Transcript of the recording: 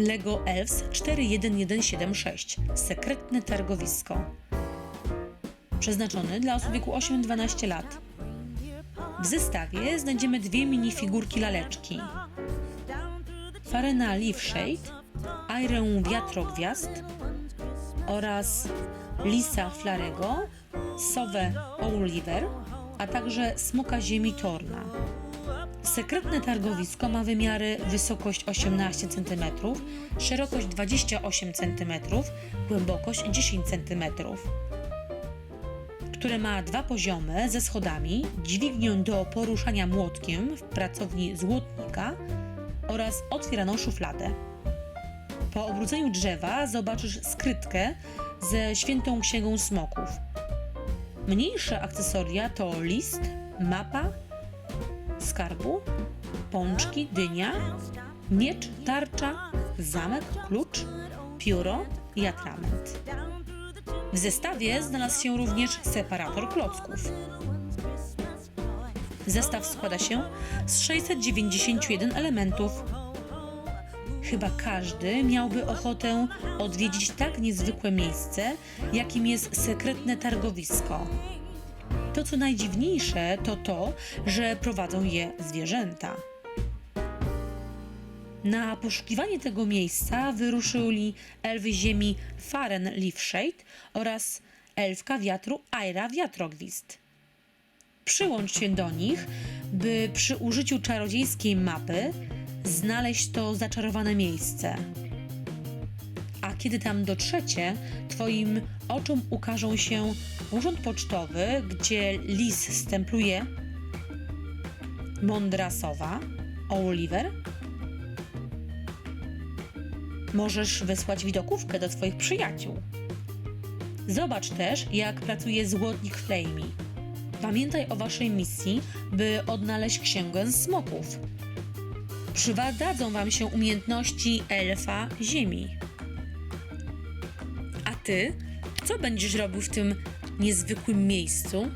Lego Elves 41176 Sekretne targowisko. Przeznaczony dla osób wieku 8-12 lat. W zestawie znajdziemy dwie minifigurki laleczki. Farena Leaf Shade, Airę Wiatrogwiazd oraz Lisa Flarego, Sowę Oliver, a także Smoka Ziemi Torna. Sekretne targowisko ma wymiary wysokość 18 cm, szerokość 28 cm, głębokość 10 cm, które ma dwa poziomy ze schodami, dźwignią do poruszania młotkiem w pracowni złotnika oraz otwieraną szufladę. Po obróceniu drzewa zobaczysz skrytkę ze świętą księgą smoków. Mniejsze akcesoria to list, mapa, skarbu, pączki, dynia, miecz, tarcza, zamek, klucz, pióro i atrament. W zestawie znalazł się również separator klocków. Zestaw składa się z 691 elementów. Chyba każdy miałby ochotę odwiedzić tak niezwykłe miejsce, jakim jest sekretne targowisko. To, co najdziwniejsze, to to, że prowadzą je zwierzęta. Na poszukiwanie tego miejsca wyruszyli elfy ziemi Faren Leafshade oraz elfka wiatru Aira Wiatrogwist. Przyłącz się do nich, by przy użyciu czarodziejskiej mapy znaleźć to zaczarowane miejsce. Kiedy tam dotrzecie, Twoim oczom ukażą się urząd pocztowy, gdzie lis stempluje mądra sowa, Oliver. Możesz wysłać widokówkę do swoich przyjaciół. Zobacz też, jak pracuje złotnik Flamey. Pamiętaj o waszej misji, by odnaleźć księgę smoków. Przydadzą wam się umiejętności elfa ziemi. Ty, co będziesz robił w tym niezwykłym miejscu?